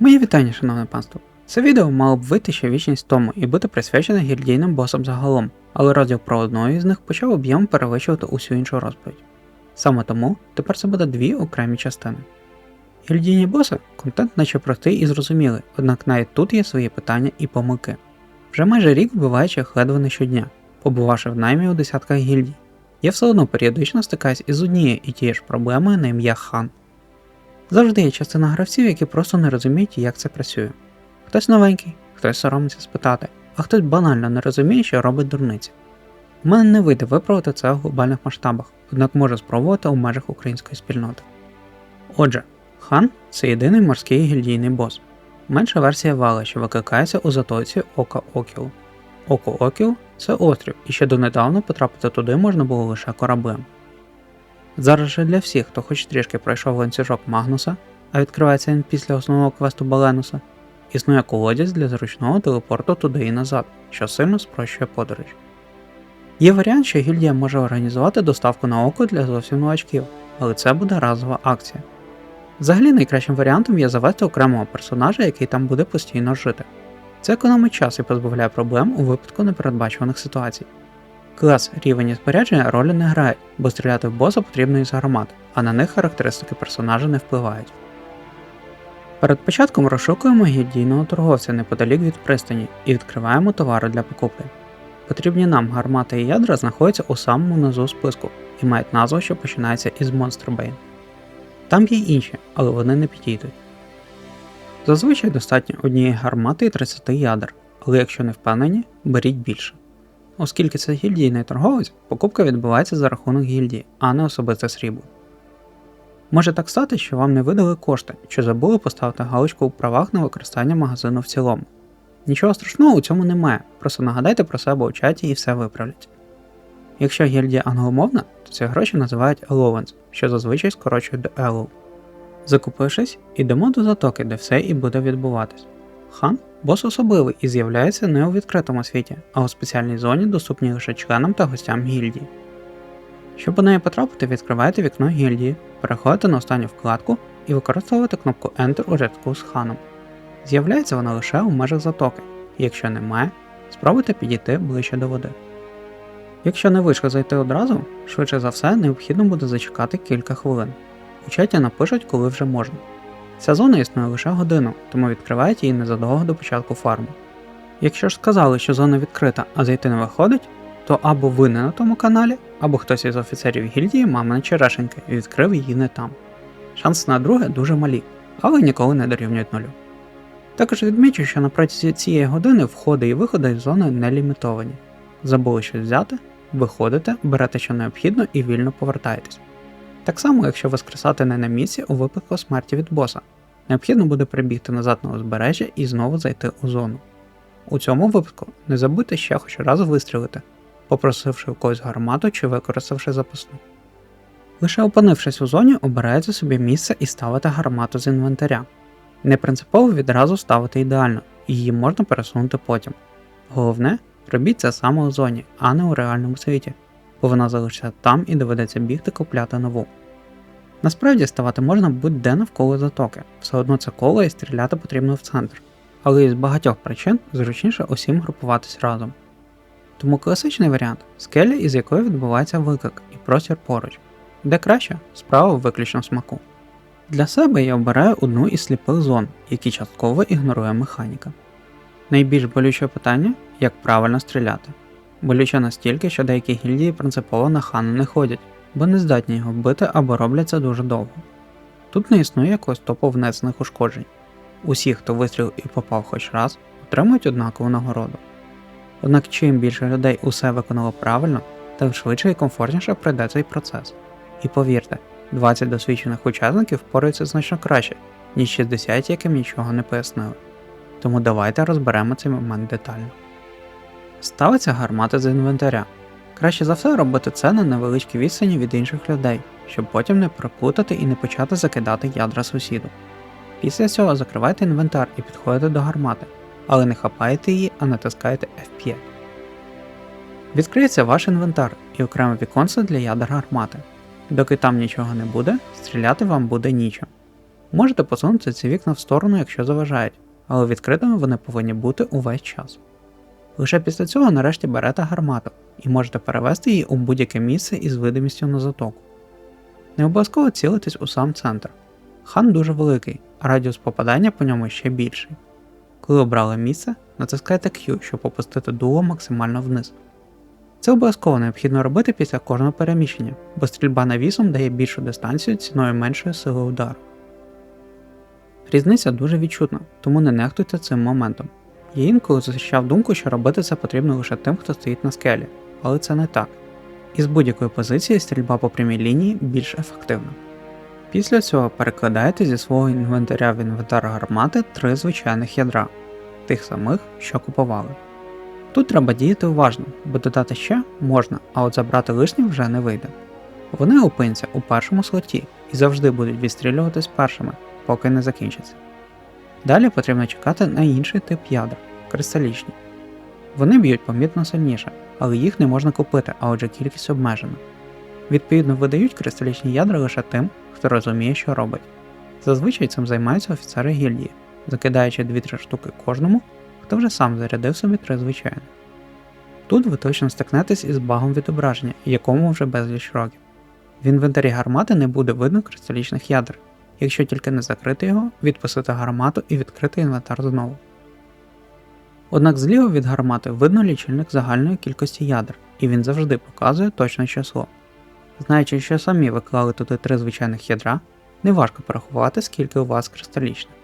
Мої вітання, шановне панство. Це відео мало б вийти ще вічність тому і бути присвячене гільдійним босам загалом, але розділ про одного із них почав об'єм перевищувати усю іншу розповідь. Саме тому тепер це буде дві окремі частини. Гільдійні боси контент наче простий і зрозумілий, однак навіть тут є свої питання і помилки. Вже майже рік вбиваючи ледве не щодня, побувавши в наймі у десятках гільдій, я все одно періодично стикаюсь із однією і тією ж проблемою на ім'я хан. Завжди є частина гравців, які просто не розуміють, як це працює. Хтось новенький, хтось соромиться спитати, а хтось банально не розуміє, що робить дурниці. У мене не вийде виправити це в глобальних масштабах, однак можу спробувати у межах української спільноти. Отже, хан це єдиний морський гільдійний бос. Менша версія вала, що викликається у затоці Ока Окіл. Око Окіл це острів, і ще донедавна потрапити туди можна було лише кораблем. Зараз же для всіх, хто хоч трішки пройшов ланцюжок Магнуса, а відкривається він після основного квесту Баленуса, існує колодязь для зручного телепорту туди і назад, що сильно спрощує подорож. Є варіант, що гільдія може організувати доставку на око для зовсім новачків, але це буде разова акція. Взагалі найкращим варіантом є завести окремого персонажа, який там буде постійно жити. Це економить час і позбавляє проблем у випадку непередбачуваних ситуацій. Клас, рівень і спорядження ролі не грають, бо стріляти в боса потрібно із гармат, а на них характеристики персонажа не впливають. Перед початком розшукуємо гільдійного торговця неподалік від пристані і відкриваємо товари для покупки. Потрібні нам гармати і ядра знаходяться у самому низу списку і мають назву, що починається із Monster Bane. Там є інші, але вони не підійдуть. Зазвичай достатньо однієї гармати і 30 ядер, але якщо не впевнені, беріть більше. Оскільки це гільдійний торговець, покупка відбувається за рахунок гільдії, а не особисте срібло. Може так стати, що вам не видали кошти, чи забули поставити галочку у правах на використання магазину в цілому. Нічого страшного у цьому немає, просто нагадайте про себе у чаті і все виправлять. Якщо гільдія англомовна, то ці гроші називають allowance, що зазвичай скорочують до allow. Закупившись, ідемо до затоки, де все і буде відбуватись. Хан бос особливий і з'являється не у відкритому світі, а у спеціальній зоні, доступній лише членам та гостям гільдії. Щоб у неї потрапити, відкриваєте вікно гільдії, переходите на останню вкладку і використовуєте кнопку Enter у рядку з ханом. З'являється вона лише у межах затоки, якщо немає, спробуйте підійти ближче до води. Якщо не вийшло зайти одразу, швидше за все необхідно буде зачекати кілька хвилин. У чаті напишуть, коли вже можна. Ця зона існує лише годину, тому відкриваєте її незадовго до початку фарму. Якщо ж сказали, що зона відкрита, а зайти не виходить, то або ви не на тому каналі, або хтось із офіцерів гільдії мамина черешенька і відкрив її не там. Шанси на друге дуже малі, але ніколи не дорівнюють нулю. Також відмічу, що на протязі цієї години входи і виходи з зони не лімітовані. Забули щось взяти, виходите, берете що необхідно і вільно повертаєтесь. Так само, якщо воскресати не на місці у випадку смерті від боса, необхідно буде прибігти назад на узбережжя і знову зайти у зону. У цьому випадку не забудьте ще хоч раз вистрілити, попросивши у когось гармату чи використавши запасну. Лише опинившись у зоні, обираєте собі місце і ставите гармату з інвентаря. Не принципово відразу ставити ідеально, її можна пересунути потім. Головне, робіть це саме у зоні, а не у реальному світі, бо вона залишиться там і доведеться бігти купляти нову. Насправді ставати можна будь-де навколо затоки, все одно це коло і стріляти потрібно в центр, але із багатьох причин зручніше усім групуватись разом. Тому класичний варіант скеля, із якої відбувається виклик і простір поруч, де краще справа виключно смаку. Для себе я обираю одну із сліпих зон, які частково ігнорує механіка. Найбільш болюче питання як правильно стріляти. Болюче настільки, що деякі гільдії принципово на хана не ходять, бо не здатні його вбити або роблять це дуже довго. Тут не існує якогось топу внесених ушкоджень. Усі, хто вистрілив і попав хоч раз, отримують однакову нагороду. Однак чим більше людей усе виконало правильно, тим швидше і комфортніше пройде цей процес. І повірте, 20 досвідчених учасників впораються значно краще, ніж 60, яким нічого не пояснили. Тому давайте розберемо цей момент детально. Ставиться гармата з інвентаря. Краще за все робити це на невеличкій відстані від інших людей, щоб потім не проплутати і не почати закидати ядра сусіду. Після цього закривайте інвентар і підходите до гармати, але не хапаєте її, а натискаєте F5. Відкриється ваш інвентар і окреме віконце для ядер гармати. Доки там нічого не буде, стріляти вам буде нічим. Можете посунути ці вікна в сторону, якщо заважають, але відкритими вони повинні бути увесь час. Лише після цього нарешті берете гармату і можете перевести її у будь-яке місце із видимістю на затоку. Не обов'язково цілитись у сам центр. Хан дуже великий, а радіус попадання по ньому ще більший. Коли обрали місце, натискайте Q, щоб опустити дуло максимально вниз. Це обов'язково необхідно робити після кожного переміщення, бо стрільба навісом дає більшу дистанцію ціною меншої сили удару. Різниця дуже відчутна, тому не нехтуйте цим моментом. Я інколи зустрічав думку, що робити це потрібно лише тим, хто стоїть на скелі, але це не так. І з будь-якої позиції стрільба по прямій лінії більш ефективна. Після цього перекладаєте зі свого інвентаря в інвентар гармати три звичайних ядра, тих самих, що купували. Тут треба діяти уважно, бо додати ще можна, а от забрати лишнє вже не вийде. Вони опиняться у першому слоті і завжди будуть відстрілюватись першими, поки не закінчаться. Далі потрібно чекати на інший тип ядер кристалічні. Вони б'ють помітно сильніше, але їх не можна купити, а отже кількість обмежена. Відповідно, видають кристалічні ядра лише тим, хто розуміє, що робить. Зазвичай цим займаються офіцери гільдії, закидаючи 2-3 штуки кожному, хто вже сам зарядив собі три звичайних. Тут ви точно стикнетесь із багом відображення, якому вже безліч років. В інвентарі гармати не буде видно кристалічних ядер, якщо тільки не закрити його, відпустити гармату і відкрити інвентар знову. Однак зліва від гармати видно лічильник загальної кількості ядер, і він завжди показує точне число. Знаючи, що самі ви клали туди три звичайних ядра, неважко порахувати, скільки у вас кристалічних.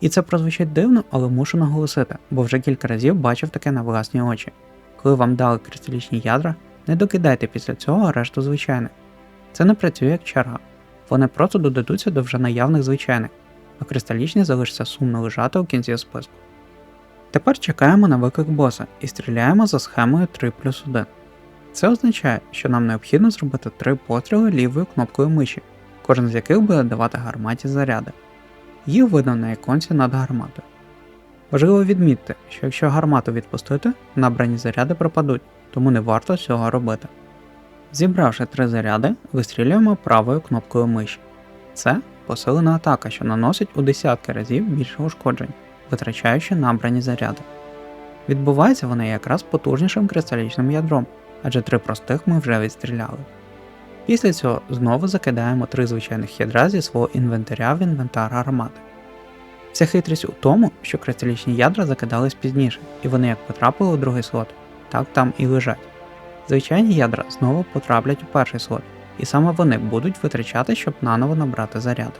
І це прозвучить дивно, але мушу наголосити, бо вже кілька разів бачив таке на власні очі. Коли вам дали кристалічні ядра, не докидайте після цього решту звичайних. Це не працює як черга, вони просто додадуться до вже наявних звичайних, а кристалічні залишаться сумно лежати у кінці списку. Тепер чекаємо на виклик боса і стріляємо за схемою 3 плюс 1. Це означає, що нам необхідно зробити 3 постріли лівою кнопкою миші, кожен з яких буде давати гарматі заряди. Їх видно на іконці над гарматою. Важливо відмітити, що якщо гармату відпустити, набрані заряди пропадуть, тому не варто цього робити. Зібравши три заряди, вистрілюємо правою кнопкою миші. Це посилена атака, що наносить у десятки разів більше ушкоджень, витрачаючи набрані заряди. Відбувається вони якраз потужнішим кристалічним ядром, адже три простих ми вже відстріляли. Після цього знову закидаємо три звичайних ядра зі свого інвентаря в інвентар гармати. Вся хитрість у тому, що кристалічні ядра закидались пізніше, і вони як потрапили у другий слот, так там і лежать. Звичайні ядра знову потраплять у перший слот, і саме вони будуть витрачати, щоб наново набрати заряд.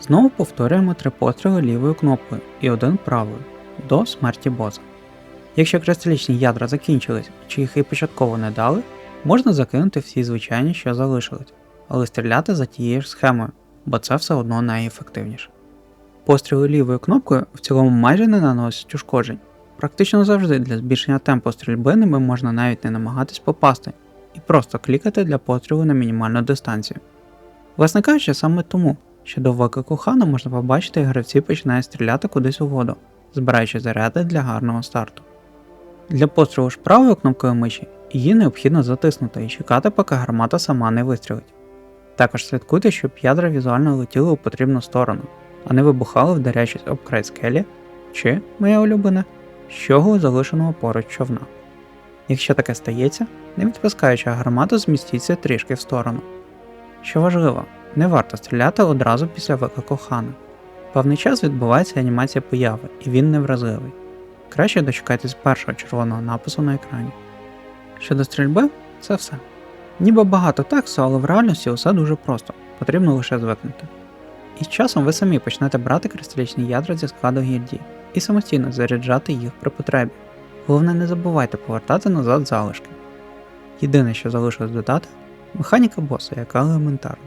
Знову повторюємо три постріли лівою кнопкою і один правою до смерті боса. Якщо кристалічні ядра закінчились чи їх і початково не дали, можна закинути всі звичайні, що залишились, але стріляти за тією ж схемою, бо це все одно найефективніше. Постріли лівою кнопкою в цілому майже не наносять ушкоджень. Практично завжди для збільшення темпу стрільби ними можна навіть не намагатись попасти і просто клікати для пострілу на мінімальну дистанцію. Власне кажучи, саме тому, що до виклику хана можна побачити, як гравці починають стріляти кудись у воду, збираючи заряди для гарного старту. Для пострілу ж правою кнопкою миші її необхідно затиснути і чекати, поки гармата сама не вистрілить. Також слідкуйте, щоб ядра візуально летіли у потрібну сторону, а не вибухали, вдаряючись об край скелі чи, моя улюблена, щогу залишеного поруч човна. Якщо таке стається, не відпускаючи гармату, змістіться трішки в сторону. Що важливо, не варто стріляти одразу після виклику хана. Певний час відбувається анімація появи, і він невразливий. Краще дочекайтесь першого червоного напису на екрані. Щодо стрільби, це все. Ніби багато тексту, але в реальності усе дуже просто, потрібно лише звикнути. І з часом ви самі почнете брати кристалічні ядра зі складу гільдії і самостійно заряджати їх при потребі. Головне, не забувайте повертати назад залишки. Єдине, що залишилось додати механіка боса, яка елементарна.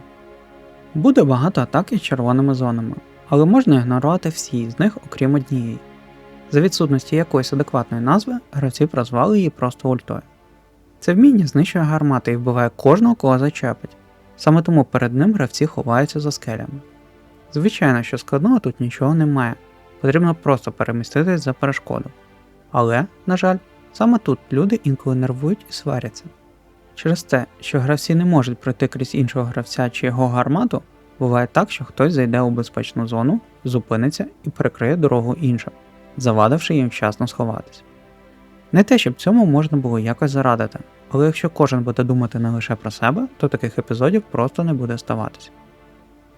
Буде багато атак із червоними зонами, але можна ігнорувати всі з них, окрім однієї. За відсутності якоїсь адекватної назви, гравці прозвали її просто ультою. Це вміння знищує гармати і вбиває кожного, кого зачепить, саме тому перед ним гравці ховаються за скелями. Звичайно, що складного тут нічого немає, потрібно просто переміститись за перешкоду. Але, на жаль, саме тут люди інколи нервують і сваряться. Через те, що гравці не можуть пройти крізь іншого гравця чи його гармату, Буває так, що хтось зайде у безпечну зону, зупиниться і перекриє дорогу іншим, завадивши їм вчасно сховатись. Не те, щоб цьому можна було якось зарадити, але якщо кожен буде думати не лише про себе, то таких епізодів просто не буде ставатись.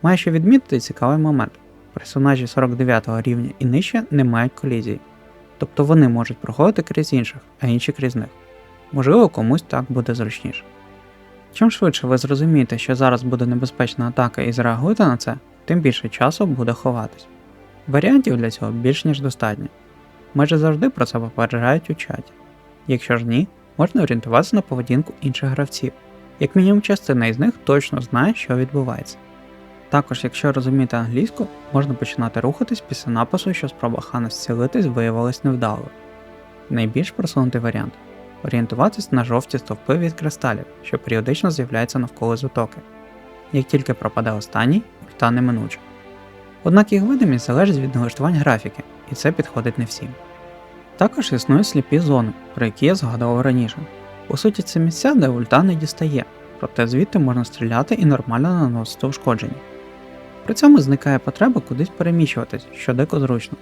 Маю ще відмітити цікавий момент: персонажі 49 рівня і нижче не мають колізії, тобто вони можуть проходити крізь інших, а інші крізь них. Можливо, комусь так буде зручніше. Чим швидше ви зрозумієте, що зараз буде небезпечна атака і зреагуєте на це, тим більше часу буде ховатись. Варіантів для цього більш ніж достатньо. Майже завжди про це попереджають у чаті. Якщо ж ні, можна орієнтуватися на поведінку інших гравців. Як мінімум частина із них точно знає, що відбувається. Також, якщо розумієте англійську, можна починати рухатись після напису, що спроба хана зцілитись виявилась невдалою. Найбільш просунутий варіант орієнтуватись на жовті стовпи від кристалів, що періодично з'являються навколо затоки. Як тільки пропаде останній, ульта неминуча. Однак їх видимість залежить від налаштувань графіки, і це підходить не всім. Також існують сліпі зони, про які я згадував раніше. По суті, це місця, де ульта не дістає, проте звідти можна стріляти і нормально наносити ушкодження. При цьому зникає потреба кудись переміщуватись, що дико зручно.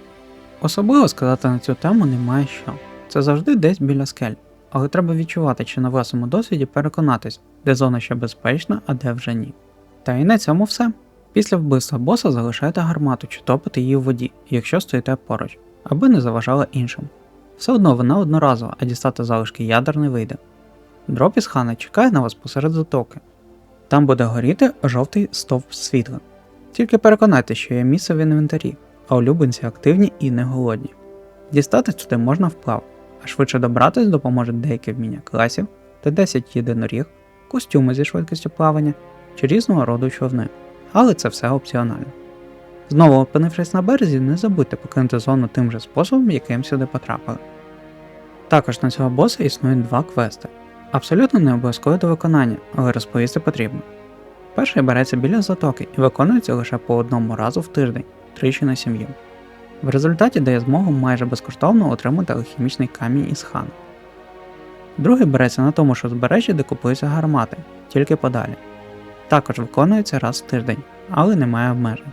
Особливо сказати на цю тему немає що. Це завжди десь біля скель, але треба відчувати чи на власному досвіді переконатись, де зона ще безпечна, а де вже ні. Та і на цьому все. Після вбивства боса залишайте гармату чи топите її в воді, якщо стоїте поруч, аби не заважала іншим. Все одно вона одноразова, а дістати залишки ядер не вийде. Дроп із хана чекає на вас посеред затоки. Там буде горіти жовтий стовп світла. Тільки переконайтеся, що є місце в інвентарі, а улюбленці активні і не голодні. Дістатись туди можна вплав, а швидше добратись допоможе деякі вміння класів та 10 єдиноріг, костюми зі швидкістю плавання чи різного роду човни. Але це все опціонально. Знову опинившись на березі, не забудьте покинути зону тим же способом, яким сюди потрапили. Також на цього боса існують два квести. Абсолютно не обов'язково до виконання, але розповісти потрібно. Перший береться біля затоки і виконується лише по одному разу в тиждень, тричі на сім'ю. В результаті дає змогу майже безкоштовно отримати алхімічний камінь із хану. Другий береться на тому ж узбережжі, де купуються гармати, тільки подалі. Також виконується раз в тиждень, але немає обмежень.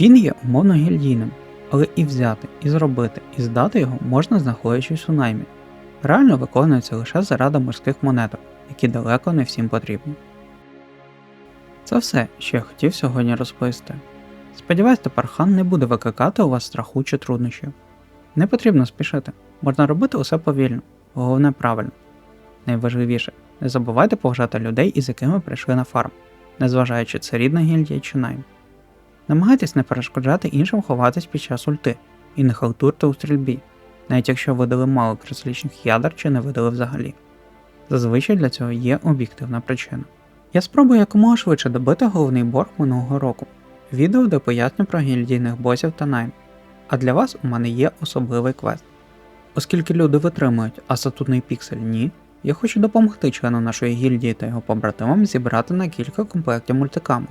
Він є умовно гільдійним, але і взяти, і зробити, і здати його можна знаходячись у наймі. Реально виконується лише заради морських монеток, які далеко не всім потрібні. Це все, що я хотів сьогодні розповісти. Сподіваюсь, тепер хан не буде викликати у вас страху чи труднощів. Не потрібно спішити, можна робити усе повільно, головне правильно. Найважливіше, не забувайте поважати людей, із якими прийшли на фарм, незважаючи це рідна гільдія чи найм. Намагайтесь не перешкоджати іншим ховатись під час ульти і не халтурте у стрільбі, навіть якщо видали мало кристалічних ядер чи не видали взагалі. Зазвичай для цього є об'єктивна причина. Я спробую якомога швидше добити головний борг минулого року, відео, де поясню про гільдійних босів та найм. А для вас у мене є особливий квест. Оскільки люди витримують, а статутний піксель ні, я хочу допомогти члену нашої гільдії та його побратимам зібрати на кілька комплектів мультикаму.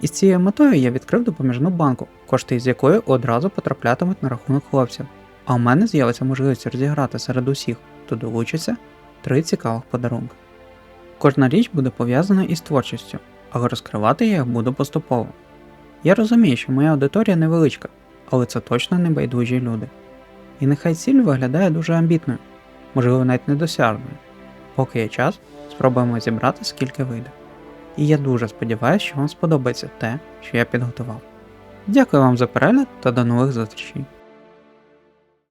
Із цією метою я відкрив допоміжну банку, кошти з якої одразу потраплятимуть на рахунок хлопців, а у мене з'явиться можливість розіграти серед усіх, хто долучиться, три цікавих подарунки. Кожна річ буде пов'язана із творчістю, але розкривати я їх буду поступово. Я розумію, що моя аудиторія невеличка, але це точно не байдужі люди. І нехай ціль виглядає дуже амбітною, можливо навіть недосяжною. Поки є час, спробуємо зібрати скільки вийде. І я дуже сподіваюся, що вам сподобається те, що я підготував. Дякую вам за перегляд та до нових зустрічей!